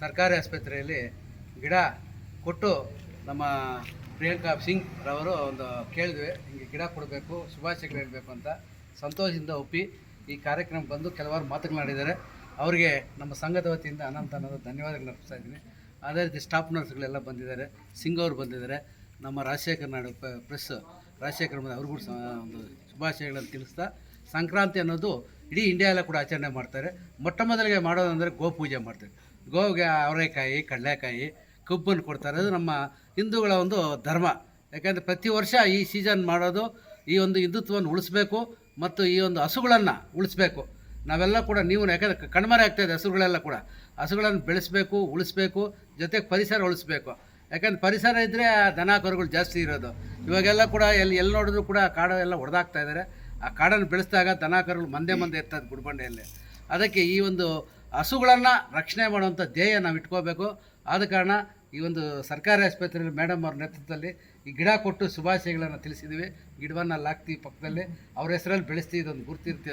ಸರ್ಕಾರಿ ಆಸ್ಪತ್ರೆಯಲ್ಲಿ ಗಿಡ ಕೊಟ್ಟು ನಮ್ಮ ಪ್ರಿಯಾಂಕಾ ಸಿಂಗ್ ರವರು ಒಂದು ಕೇಳಿದ್ವಿ, ಹಿಂಗೆ ಗಿಡ ಕೊಡಬೇಕು, ಶುಭಾಶಯಗಳು ಹೇಳಬೇಕು ಅಂತ. ಸಂತೋಷದಿಂದ ಒಪ್ಪಿ ಈ ಕಾರ್ಯಕ್ರಮ ಬಂದು ಕೆಲವಾರು ಮಾತುಗಳಾಡಿದ್ದಾರೆ ಅವರಿಗೆ ನಮ್ಮ ಸಂಘದ ವತಿಯಿಂದ ಅನಂತ ಅನ್ನೋದು ಧನ್ಯವಾದಗಳು ಅರ್ಪಿಸ್ತಾ ಇದ್ದೀನಿ. ಅದೇ ರೀತಿ ಸ್ಟಾಫ್ ನರ್ಸ್ಗಳೆಲ್ಲ ಬಂದಿದ್ದಾರೆ, ಸಿಂಗ್ ಅವರು ಬಂದಿದ್ದಾರೆ. ನಮ್ಮ ರಾಜಶೇಖರ ನಾಡು ಪ್ರೆಸ್ ರಾಜಶೇಖರ ಅವ್ರಿಗೂ ಒಂದು ಶುಭಾಶಯಗಳನ್ನು ತಿಳಿಸ್ತಾ, ಸಂಕ್ರಾಂತಿ ಅನ್ನೋದು ಇಡೀ ಇಂಡಿಯಾ ಎಲ್ಲ ಕೂಡ ಆಚರಣೆ ಮಾಡ್ತಾರೆ. ಮೊಟ್ಟ ಮೊದಲಿಗೆ ಮಾಡೋದಂದರೆ ಗೋಪೂಜೆ ಮಾಡ್ತಾರೆ. ಗೋವಿಗೆ ಅವರೆಕಾಯಿ, ಕಡಲೆಕಾಯಿ ಕಬ್ಬನ್ನು ಕೊಡ್ತಾರೆ. ಅದು ನಮ್ಮ ಹಿಂದೂಗಳ ಒಂದು ಧರ್ಮ. ಯಾಕೆಂದರೆ ಪ್ರತಿ ವರ್ಷ ಈ ಸೀಸನ್ ಮಾಡೋದು ಈ ಒಂದು ಹಿಂದುತ್ವವನ್ನು ಉಳಿಸ್ಬೇಕು ಮತ್ತು ಈ ಒಂದು ಹಸುಗಳನ್ನು ಉಳಿಸ್ಬೇಕು. ನಾವೆಲ್ಲ ಕೂಡ ನೀವು ಯಾಕಂದರೆ ಕಣ್ಮರೆ ಆಗ್ತಾಯಿದೆ ಹಸುಗಳೆಲ್ಲ ಕೂಡ. ಹಸುಗಳನ್ನು ಬೆಳೆಸಬೇಕು, ಉಳಿಸ್ಬೇಕು ಜೊತೆಗೆ ಪರಿಸರ ಉಳಿಸ್ಬೇಕು. ಯಾಕಂದ್ರೆ ಪರಿಸರ ಇದ್ದರೆ ದನ ಕರುಗಳು ಜಾಸ್ತಿ ಇರೋದು. ಇವಾಗೆಲ್ಲ ಕೂಡ ಎಲ್ಲಿ ಎಲ್ಲಿ ನೋಡಿದ್ರು ಕೂಡ ಕಾಡು ಎಲ್ಲ ಹೊಡೆದಾಗ್ತಾ ಇದ್ದಾರೆ ಆ ಕಾಡನ್ನು ಬೆಳೆಸಿದಾಗ ದನ ಕರುಗಳು ಮಂದೆ ಮಂದೆ ಇರ್ತದೆ ಗುಡ್ಬಂಡೆಯಲ್ಲಿ. ಅದಕ್ಕೆ ಈ ಒಂದು ಹಸುಗಳನ್ನು ರಕ್ಷಣೆ ಮಾಡುವಂಥ ಧ್ಯೇಯ ನಾವು ಇಟ್ಕೋಬೇಕು. ಆದ ಕಾರಣ ಈ ಒಂದು ಸರ್ಕಾರಿ ಆಸ್ಪತ್ರೆಯಲ್ಲಿ ಮೇಡಮ್ ಅವ್ರ ನೇತೃತ್ವದಲ್ಲಿ ಈ ಗಿಡ ಕೊಟ್ಟು ಶುಭಾಶಯಗಳನ್ನು ತಿಳಿಸಿದ್ದೀವಿ ಗಿಡವನ್ನು ಲಾಕ್ತಿ ಪಕ್ಕದಲ್ಲಿ. ಅವ್ರ ಹೆಸರಲ್ಲಿ ಬೆಳೆಸ್ತೀವಿ ಇದೊಂದು ಗುರ್ತಿರ್ತೀವಿ